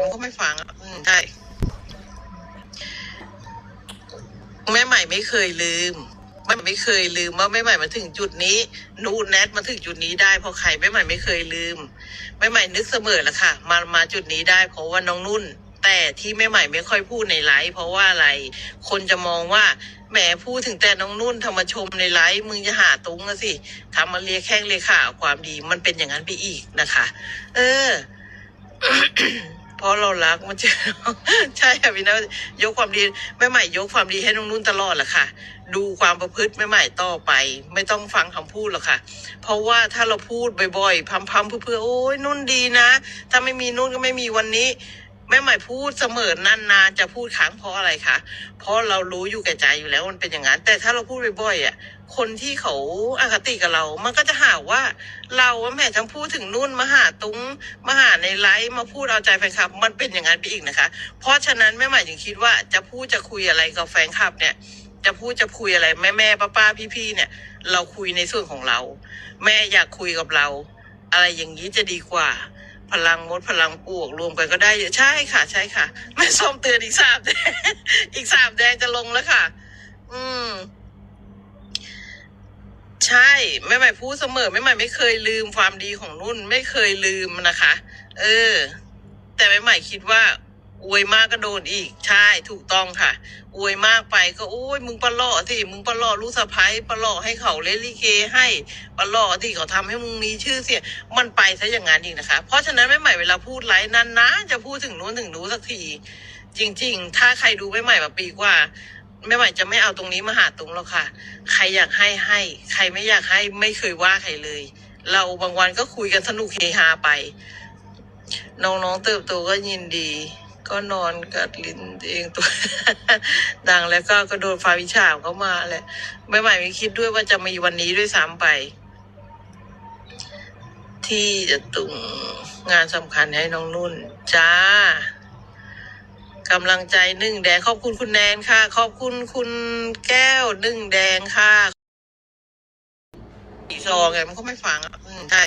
มันก็ไม่ฟังอะอืมใช่แม่ใหม่ไม่เคยลืมแม่ใหม่ไม่เคยลืมว่าแม่ใหม่มาถึงจุดนี้ นูนแนทมาถึงจุดนี้ได้เพราะใครแม่ใหม่ไม่เคยลืมแม่ใหม่นึกเสมอแหละค่ะ มามาจุดนี้ได้ เพราะว่าน้องนุ่น แต่ที่แม่ใหม่ไม่ค่อยพูดในไลฟ์เพราะว่าอะไร คนจะมองว่าแหมพูดถึงแต่น้องนุ่นทำมาชมในไลฟ์มึงจะหาตุ้งอะสิทำมาเลียแข้งเลียขาความดีมันเป็นอย่างนั้นไปอีกนะคะ เออ เพราะเรารักมันจะใช่ค่ะพี่นะยกความดีแม่ใหม่ยกความดีให้น้องนุ่นตลอดแหละค่ะ ดูความประพฤติแม่ใหม่ต่อไป ไม่ต้องฟังคำพูดหรอกค่ะ เพราะว่าถ้าเราพูดบ่อยๆพัมๆเพื่อๆโอ้ยนุ่นดีนะ ถ้าไม่มีนุ่นก็ไม่มีวันนี้ แม่ใหม่พูดเสมอนานๆจะพูดค้างเพราะอะไรคะเพราะเรารู้อยู่แก่ใจอยู่แล้วมันเป็นอย่างนั้น แต่ถ้าเราพูดบ่อยๆอะ คนที่เขาอาคติกับเรา มันก็จะหาว่าเราแม่ทั้งพูดถึงนุ่นมาหาตุ้งมาหาในไลฟ์มาพูดเอาใจแฟนคลับ มันเป็นอย่างนั้นไปอีกนะคะ เพราะฉะนั้นแม่ใหม่จึงคิดว่าจะพูดจะคุยอะไรกับแฟนคลับเนี่ยจะพูดจะคุยอะไรแม่แม่ป้าป้าพี่พี่ๆเนี่ย เราคุยในส่วนของเรา แม่อยากคุยกับเรา อะไรอย่างนี้จะดีกว่า พลังมดพลังปวกรวมกันก็ได้เยอะใช่ค่ะ ใช่ค่ะแม่ส้มเตือนอีกสามแดงอีกสามแดงจะลงแล้วค่ะ อืม ใช่แม่ใหม่พูดเสมอแม่ใหม่ไม่เคยลืมความดีของนุ่น ไม่เคยลืมนะคะ เออ แต่แม่ใหม่คิดว่า อวยมากก็โดนอีก ใช่ถูกต้องค่ะ อวยมากไปก็โอ้ยมึงปะล่อสิมึงปะล่อลูกสะพ้ายปะล่อให้เขาเล่นลิเกให้ปะล่อที่เขาทำให้มึงมีชื่อเสียงมันไปซะอย่างนั้นอีกนะคะ เพราะฉะนั้นแม่ใหม่เวลาพูดไลฟ์นานๆจะพูดถึงนู้นถึงนู้นสักที จริง ๆ ถ้าใครดูแม่ใหม่มาปีกว่าแม่ใหม่จะไม่เอาตรงนี้มาหาตรงแล้วค่ะ ใครอยากให้ให้ ใครไม่อยากให้ไม่เคยว่าใครเลย เราบางวันก็คุยกันสนุกเฮฮาไป น้องๆเติบโตก็ยินดี ก็นอนกัดลิ้นเองตัว ดังแล้วก็กระโดดฟ้าวิชาเข้ามาแหละไม่ใหม่ไม่คิดด้วยว่าจะมีวันนี้ด้วยซ้ำไป ที่จะตุงงานสำคัญให้น้องนุ่น จ้ากำลังใจหนึ่งแดงขอบคุณคุณแนนค่ะ ขอบคุณคุณแก้วหนึ่งแดงค่ะอีซองไงมันก็ไม่ฟังอะอืมใช่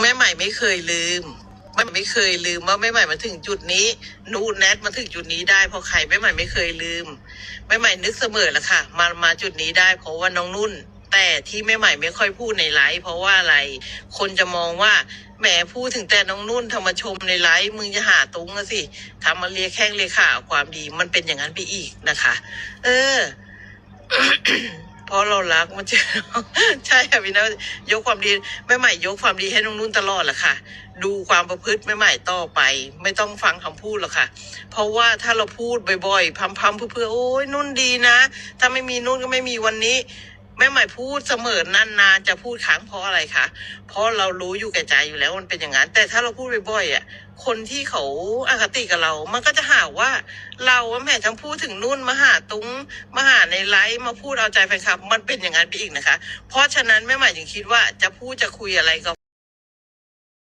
แม่ใหม่ไม่เคยลืม ม่ใหม่ไม่เคยลืมว่าแม่ใหม่มาถึงจุดนี้นูนแนทมาถึงจุดนี้ได้เพราะใครแม่ใหม่ไม่เคยลืมแม่ใหม่นึกเสมอแหละค่ะ มามาจุดนี้ได้ เพราะว่าน้องนุ่น แต่ที่แม่ใหม่ไม่ค่อยพูดในไลฟ์เพราะว่าอะไร คนจะมองว่าแหมพูดถึงแต่น้องนุ่นทำมาชมในไลฟ์มึงจะหาตุ้งอะสิทำมาเลียแข้งเลียขาความดีมันเป็นอย่างนั้นไปอีกนะคะ เออ เพราะเรารักมันจะใช่ค่ะพี่นะยกความดีแม่ใหม่ยกความดีให้น้องนุ่นตลอดแหละค่ะ ดูความประพฤติแม่ใหม่ต่อไป ไม่ต้องฟังคำพูดหรอกค่ะ เพราะว่าถ้าเราพูดบ่อยๆพัมๆเพื่อๆโอ้ยนุ่นดีนะ ถ้าไม่มีนุ่นก็ไม่มีวันนี้ แม่ใหม่พูดเสมอนานๆจะพูดค้างเพราะอะไรคะเพราะเรารู้อยู่แก่ใจอยู่แล้วมันเป็นอย่างนั้น แต่ถ้าเราพูดบ่อยๆอะ คนที่เขาอาคติกับเรา มันก็จะหาว่า เราว่าแม่ทั้งพูดถึงนุ่นมาหาตุ้งมาหาในไลฟ์มาพูดเอาใจแฟนคลับ มันเป็นอย่างนั้นไปอีกนะคะ เพราะฉะนั้นแม่ใหม่จึงคิดว่าจะพูดจะคุยอะไรกับ